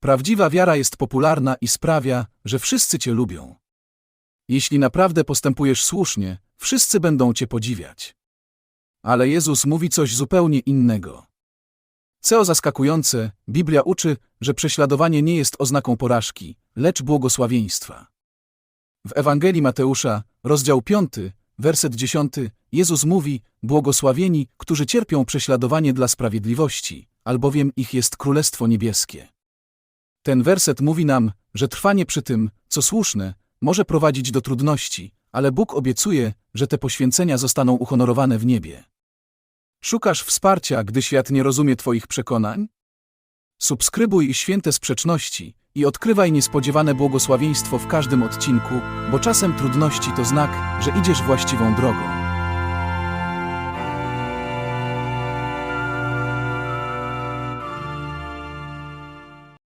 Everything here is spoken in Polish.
Prawdziwa wiara jest popularna i sprawia, że wszyscy cię lubią. Jeśli naprawdę postępujesz słusznie, wszyscy będą cię podziwiać. Ale Jezus mówi coś zupełnie innego. Co zaskakujące, Biblia uczy, że prześladowanie nie jest oznaką porażki, lecz błogosławieństwa. W Ewangelii Mateusza, rozdział 5, werset 10, Jezus mówi: Błogosławieni, którzy cierpią prześladowanie dla sprawiedliwości, albowiem ich jest Królestwo Niebieskie. Ten werset mówi nam, że trwanie przy tym, co słuszne, może prowadzić do trudności, ale Bóg obiecuje, że te poświęcenia zostaną uhonorowane w niebie. Szukasz wsparcia, gdy świat nie rozumie Twoich przekonań? Subskrybuj Święte Sprzeczności i odkrywaj niespodziewane błogosławieństwo w każdym odcinku, bo czasem trudności to znak, że idziesz właściwą drogą.